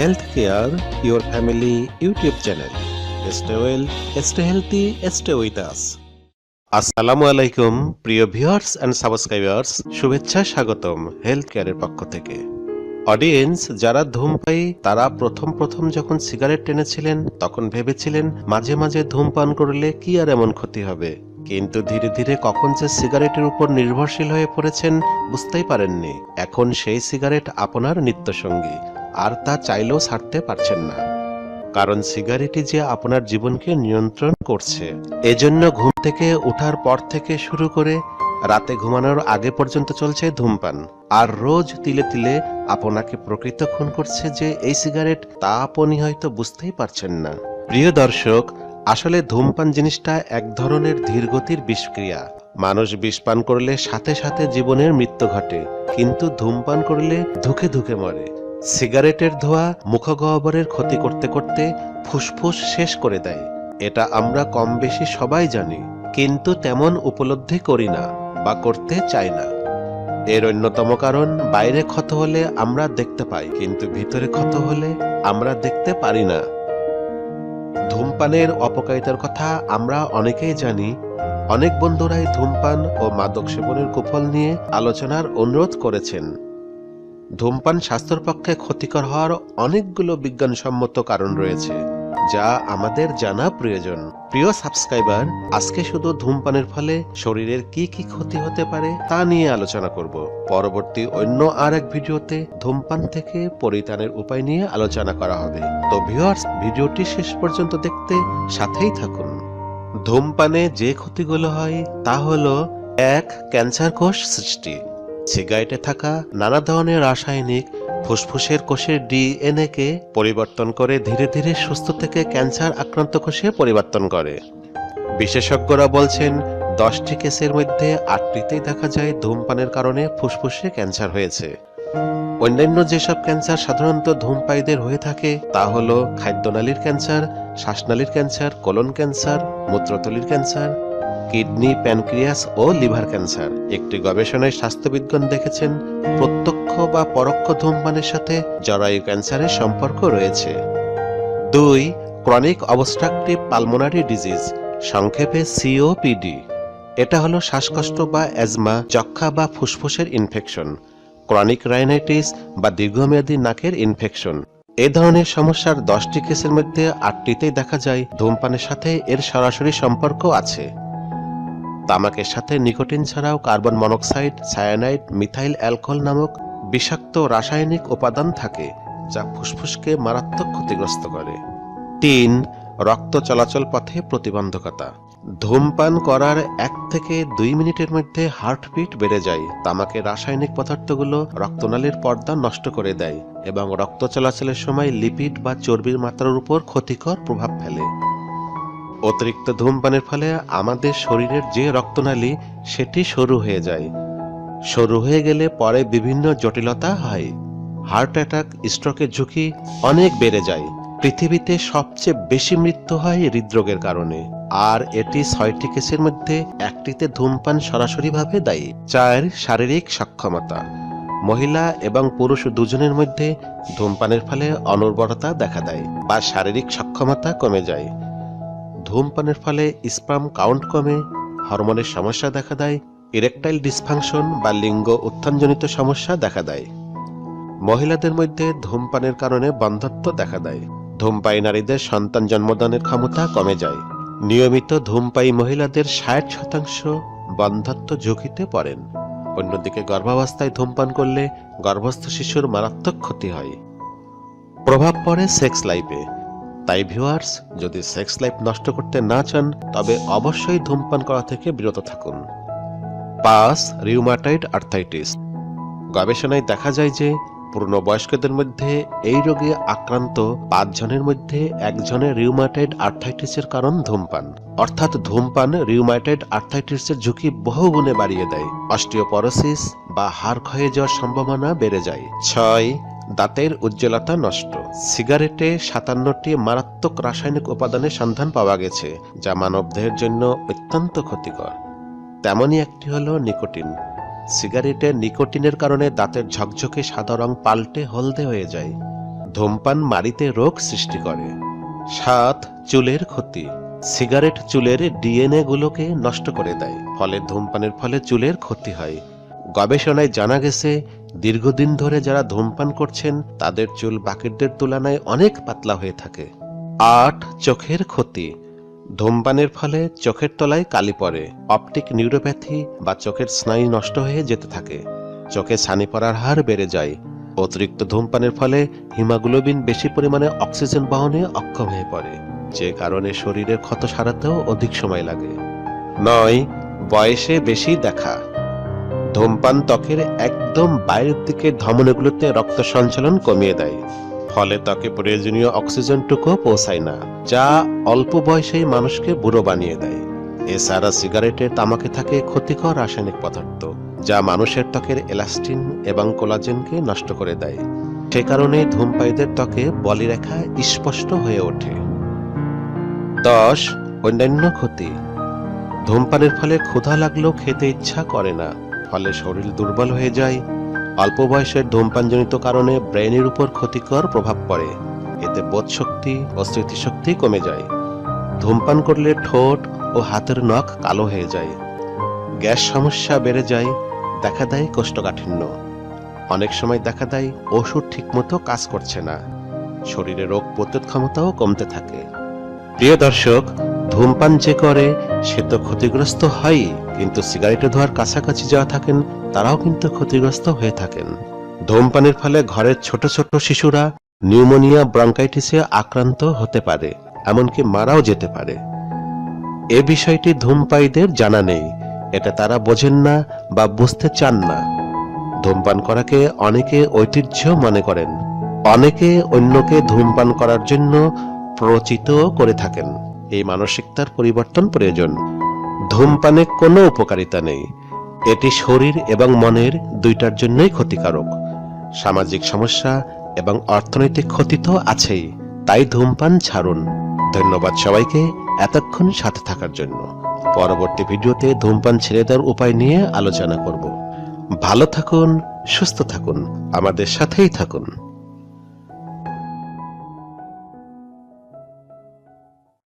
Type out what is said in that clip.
Health care your family YouTube channel stay well stay healthy stay with us আসসালামু আলাইকুম প্রিয় viewers and subscribers শুভেচ্ছা স্বাগতম health কেয়ারের পক্ষ থেকে। অডিয়েন্স যারা ধূমপায়ী তারা প্রথম প্রথম যখন সিগারেট টেনেছিলেন, তখন ভেবেছিলেন মাঝে মাঝে ধূমপান করলে কি আর এমন ক্ষতি হবে। কিন্তু ধীরে ধীরে কখন যে সিগারেটের উপর নির্ভরশীল হয়ে পড়েছেন, বুঝতেই পারেননি। এখন সেই সিগারেট আপনার নিত্যসঙ্গী। আর তা চাইলেও ছাড়তে পারছেন না। কারণ সিগারেটই যে আপনার জীবনকে নিয়ন্ত্রণ করছে, এজন্য ঘুম থেকে ওঠার পর থেকে শুরু করে রাতে ঘুমানোর আগে পর্যন্ত চলছে ধূমপান। আর রোজ তিলে তিলে আপনাকে প্রকৃত খুন করছে যে এই সিগারেট তা আপনি হয়তো বুঝতেই পারছেন না। প্রিয় দর্শক, আসলে ধূমপান জিনিসটা এক ধরনের ধীরগতির বিষক্রিয়া। মানুষ বিষ পান করলে সাথে সাথে জীবনের মৃত্যু ঘটে, কিন্তু ধূমপান করলে ধুকে ধুকে মরে। সিগারেটের ধোঁয়া মুখগহ্বরের ক্ষতি করতে করতে ফুসফুস শেষ করে দেয়। এটা আমরা কম বেশি সবাই জানি, কিন্তু তেমন উপলব্ধি করি না বা করতে চাই না। এর অন্যতম কারণ, বাইরে ক্ষত হলে আমরা দেখতে পাই, কিন্তু ভিতরে ক্ষত হলে আমরা দেখতে পারি না। ধূমপানের অপকারিতার কথা আমরা অনেকেই জানি। অনেক বন্ধুরাই ধূমপান ও মাদক সেবনের কুফল নিয়ে আলোচনার অনুরোধ করেছেন। ধূমপান স্বাস্থ্যের পক্ষে ক্ষতিকর হওয়ার অনেকগুলো বিজ্ঞানসম্মত কারণ রয়েছে, যা আমাদের জানা প্রয়োজন। প্রিয় সাবস্ক্রাইবার, আজকে শুধু ধূমপানের ফলে শরীরের কি কি ক্ষতি হতে পারে তা নিয়ে আলোচনা করব। পরবর্তী অন্য আর এক ভিডিওতে ধূমপান থেকে পরিত্রাণের উপায় নিয়ে আলোচনা করা হবে। তো ভিউয়ার্স ভিডিওটি শেষ পর্যন্ত দেখতে সাথেই থাকুন। ধূমপানে যে ক্ষতিগুলো হয় তা হলো, এক, ক্যান্সার কোষ সৃষ্টি। সিগারেটে থাকা নানা ধরনের রাসায়নিক ফুসফুসের কোষের ডিএনএ কে পরিবর্তন করে ধীরে ধীরে সুস্থ থেকে ক্যান্সার আক্রান্ত কোষে পরিবর্তন করে। বিশেষজ্ঞরা বলছেন, দশটি কেসের মধ্যে আটটিতেই দেখা যায় ধূমপানের কারণে ফুসফুসে ক্যান্সার হয়েছে। অন্যান্য যেসব ক্যান্সার সাধারণত ধূমপায়ীদের হয়ে থাকে তা হল খাদ্যনালীর ক্যান্সার, শ্বাসনালীর ক্যান্সার, কোলন ক্যান্সার, মূত্রতলির ক্যান্সার কিডনি, প্যানক্রিয়াস ও লিভার ক্যান্সার। একটি গবেষণায় স্বাস্থ্যবিজ্ঞান দেখেছেন, প্রত্যক্ষ বা পরোক্ষ ধূমপানের সাথে জরায়ু ক্যান্সারের সম্পর্ক রয়েছে। দুই, ক্রনিক অবস্ট্রাকটিভ পালমোনারি ডিজিজ, সংক্ষেপে সিওপিডি এটা হলো শ্বাসকষ্ট বা অ্যাজমা যক্ষা বা ফুসফুসের ইনফেকশন, ক্রনিক রাইনাইটিস বা দীর্ঘমেয়াদী নাকের ইনফেকশন। এ ধরনের সমস্যার দশটি কেসের মধ্যে আটটিতেই দেখা যায়, ধূমপানের সাথে এর সরাসরি সম্পর্ক আছে। তামাকের সাথে নিকোটিন ছাড়াও carbon monoxide, cyanide, methyl alcohol নামক বিষাক্ত রাসায়নিক উপাদান থাকে, যা ফুসফুসকে মারাত্মক ক্ষতিগ্রস্ত করে। তিন, রক্ত চলাচল পথে প্রতিবন্ধকতা। ধূমপান করার এক থেকে দুই মিনিটের মধ্যে হার্টবিট বেড়ে যায়। তামাকের রাসায়নিক পদার্থগুলো রক্তনালীর পর্দা নষ্ট করে দেয় এবং রক্ত চলাচলের সময় লিপিড বা চর্বির মাত্রার উপর ক্ষতিকর প্রভাব ফেলে। অতিরিক্ত ধূমপানের ফলে আমাদের শরীরের যে রক্তনালী, সেটি সরু হয়ে যায়। সরু হয়ে গেলে পরে বিভিন্ন জটিলতা হয়। হার্ট অ্যাটাক, স্ট্রোকের ঝুঁকি অনেক বেড়ে যায়। পৃথিবীতে সবচেয়ে বেশি মৃত্যু হয় হৃদরোগের কারণে। আর এটি ছয়টি কেসের মধ্যে একটিতে ধূমপান সরাসরিভাবে দায়ী, চার শারীরিক সক্ষমতা। মহিলা এবং পুরুষ দুজনের মধ্যে ধূমপানের ফলে অনুর্বরতা দেখা দেয় বা শারীরিক সক্ষমতা কমে যায়। ধূমপানের ফলে স্পাম কাউন্ট কমে, হরমোনের সমস্যা দেখা দেয়, ইরেকটাইল ডিসফাংশন বা লিঙ্গ উত্থানজনিত সমস্যা দেখা দেয়। মহিলাদের মধ্যে ধূমপানের কারণে বন্ধত্ব দেখা দেয়। ধূমপায়ী নারীদের সন্তান জন্মদানের ক্ষমতা কমে যায়। নিয়মিত ধূমপায়ী মহিলাদের ষাট শতাংশ বন্ধ্যত্ব ঝুঁকিতে পড়েন। অন্যদিকে গর্ভাবস্থায় ধূমপান করলে গর্ভস্থ শিশুর মারাত্মক ক্ষতি হয়। প্রভাব পড়ে সেক্স লাইফে। তাই ভিউয়ার্স যদি সেক্স লাইফ নষ্ট করতে না চান, তবে অবশ্যই ধূমপান করা থেকে বিরত থাকুন। পাস রিউমাটাইড আর্থাইটিস গবেষণায় দেখা যায় যে পূর্ণবয়স্কদের মধ্যে এই রোগে আক্রান্ত পাঁচজনের মধ্যে একজনের রিউমাটাইড আর্থাইটিসের কারণ ধূমপান। অর্থাৎ ধূমপান রিউমাটাইড আর্থাইটিসের ঝুঁকি বহুগুণে বাড়িয়ে দেয়। অস্টিওপরোসিস বা হাড় ক্ষয়ে যাওয়ার সম্ভাবনা বেড়ে যায়। ছয় দাঁতের উজ্জ্বলতা নষ্ট। সিগারেটে সাতান্নটি মারাত্মক রাসায়নিক উপাদানের সন্ধান পাওয়া গেছে, যা মানবদেহের জন্য অত্যন্ত ক্ষতিকর। তেমনই একটি হলো নিকোটিন। সিগারেটে নিকোটিনের কারণে দাঁতের ঝকঝকে সাদা রং পাল্টে হলদে হয়ে যায়। ধূমপান মারিতে রোগ সৃষ্টি করে। সাত চুলের ক্ষতি। সিগারেট চুলের ডিএনএ গুলোকে নষ্ট করে দেয়, ফলে ধূমপানের ফলে চুলের ক্ষতি হয়। গবেষণায় জানা গেছে দীর্ঘদিন ধরে যারা ধূমপান করছেন, তাদের চুল বাকিরদের তুলনায় অনেক পাতলা হয়ে থাকে। আট চোখের ক্ষতি। ধূমপানের ফলে চোখের তলায় কালি পড়ে। অপটিক নিউরোপ্যাথি বা চোখের স্নায়ু নষ্ট হয়ে যেতে থাকে। চোখে ছানি পড়ার হার বেড়ে যায়। অতিরিক্ত ধূমপানের ফলে হিমাগ্লোবিন বেশি পরিমাণে অক্সিজেন বহনে অক্ষম হয়ে পড়ে, যে কারণে শরীরের ক্ষত সারাতেও অধিক সময় লাগে। নয়, বয়সে বেশি দেখা। ধূমপান ত্বকের একদম বাইরের দিকে ধমনীগুলোতে রক্ত সঞ্চালন কমিয়ে দেয়। ফলে ত্বকে প্রয়োজনীয় অক্সিজেনটুকু পৌঁছায় না, যা অল্প বয়সেই মানুষকে বুড়ো বানিয়ে দেয়। এছাড়া সিগারেটের তামাকে থাকে ক্ষতিকর রাসায়নিক পদার্থ, যা মানুষের ত্বকের এলাস্টিন এবং কোলাজেনকে নষ্ট করে দেয়। সে কারণে ধূমপায়ীদের ত্বকে বলিরেখা স্পষ্ট হয়ে ওঠে। দশ, অন্যান্য ক্ষতি। ধূমপানের ফলে ক্ষুধা লাগলেও খেতে ইচ্ছা করে না। ফলে শরীর দুর্বল হয়ে যায়। অল্প বয়সের ধূমপানজনিত কারণে ব্রেনের উপর ক্ষতিকর প্রভাব পড়ে। এতে বোধশক্তি ও স্মৃতিশক্তি কমে যায়। ধূমপান করলে ঠোঁট ও হাতের নখ কালো হয়ে যায়। গ্যাস সমস্যা বেড়ে যায়, দেখা দেয় কোষ্ঠকাঠিন্য। অনেক সময় দেখা দেয় ওষুধ ঠিকমতো কাজ করছে না। শরীরে রোগ প্রতিরোধ ক্ষমতাও কমতে থাকে। প্রিয় দর্শক, ধূমপান যে করে, সে তো ক্ষতিগ্রস্ত হয়ই। কিন্তু সিগারেটে ধোয়ার কাছাকাছি যাওয়া থাকেন, তারাও কিন্তু ক্ষতিগ্রস্ত হয়ে থাকেন। ধূমপানের ফলে ঘরের ছোট ছোট শিশুরা নিউমোনিয়া, ব্রঙ্কাইটিসে আক্রান্ত হতে পারে, এমনকি মারাও যেতে পারে। এ বিষয়টি ধূমপায়ীদের জানা নেই, এটা তারা বোঝেন না বা বুঝতে চান না। ধূমপান করাকে অনেকে ঐতিহ্য মনে করেন, অনেকে অন্যকে ধূমপান করার জন্য প্রচিত করে থাকেন। এই মানসিকতার পরিবর্তন প্রয়োজন। ধূমপানে কোনো উপকারিতা নেই। এটি শরীর এবং মনের দুইটার জন্যই ক্ষতিকারক। সামাজিক সমস্যা এবং অর্থনৈতিক ক্ষতি তো আছেই। তাই ধূমপান ছাড়ুন। ধন্যবাদ সবাইকে এতক্ষণ সাথে থাকার জন্য। পরবর্তী ভিডিওতে ধূমপান ছেড়ে দেওয়ার উপায় নিয়ে আলোচনা করব। ভালো থাকুন, সুস্থ থাকুন, আমাদের সাথেই থাকুন।